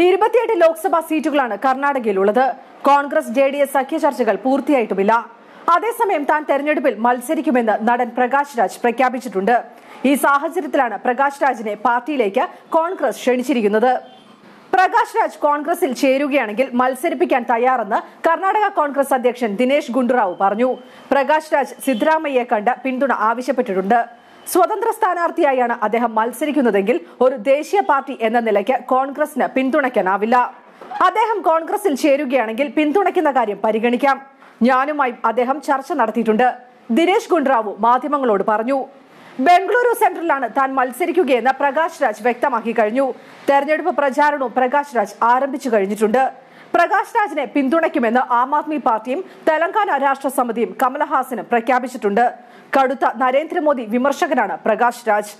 ഇരുപത്തിയെട്ട് ലോക്സഭാ സീറ്റുകളാണ് കർണാടകയിലുള്ളത്. കോൺഗ്രസ് ജെ ഡി എസ് സഖ്യ ചർച്ചകൾ പൂർത്തിയായിട്ടുമില്ല. അതേസമയം താൻ തെരഞ്ഞെടുപ്പിൽ മത്സരിക്കുമെന്ന് നടൻ പ്രകാശ് രാജ് പ്രഖ്യാപിച്ചിട്ടുണ്ട്. ഈ സാഹചര്യത്തിലാണ് പ്രകാശ് രാജിനെ പാർട്ടിയിലേക്ക് കോൺഗ്രസ് ക്ഷണിച്ചിരിക്കുന്നത്. പ്രകാശ് രാജ് കോൺഗ്രസിൽ ചേരുകയാണെങ്കിൽ മത്സരിപ്പിക്കാൻ തയ്യാറെന്ന് കർണാടക കോൺഗ്രസ് അധ്യക്ഷൻ ദിനേശ് ഗുണ്ടുറാവു പറഞ്ഞു. പ്രകാശ് രാജ് സിദ്ധരാമയ്യെ കണ്ട് പിന്തുണ ആവശ്യപ്പെട്ടിട്ടുണ്ട്. സ്വതന്ത്ര സ്ഥാനാർത്ഥിയായാണ് അദ്ദേഹം മത്സരിക്കുന്നതെങ്കിൽ ഒരു ദേശീയ പാർട്ടി എന്ന നിലയ്ക്ക് കോൺഗ്രസിന് പിന്തുണയ്ക്കാനാവില്ല. അദ്ദേഹം കോൺഗ്രസിൽ ചേരുകയാണെങ്കിൽ പിന്തുണയ്ക്കുന്ന കാര്യം പരിഗണിക്കാം. ഞാനുമായി അദ്ദേഹം ചർച്ച നടത്തിയിട്ടുണ്ട്. ദിനേശ് ഗുണ്ടറാവു മാധ്യമങ്ങളോട് പറഞ്ഞു. ബംഗളൂരു സെൻട്രലിലാണ് താൻ മത്സരിക്കുകയെന്ന് പ്രകാശ് രാജ് വ്യക്തമാക്കി കഴിഞ്ഞു. തെരഞ്ഞെടുപ്പ് പ്രചാരണവും പ്രകാശ് രാജ് ആരംഭിച്ചു കഴിഞ്ഞിട്ടുണ്ട്. പ്രകാശ് രാജിനെ പിന്തുണയ്ക്കുമെന്ന് ആം ആദ്മി പാർട്ടിയും തെലങ്കാന രാഷ്ട്ര സമിതിയും കമലഹാസനും പ്രഖ്യാപിച്ചിട്ടുണ്ട്. കടുത്ത നരേന്ദ്രമോദി വിമർശകനാണ് പ്രകാശ് രാജ്.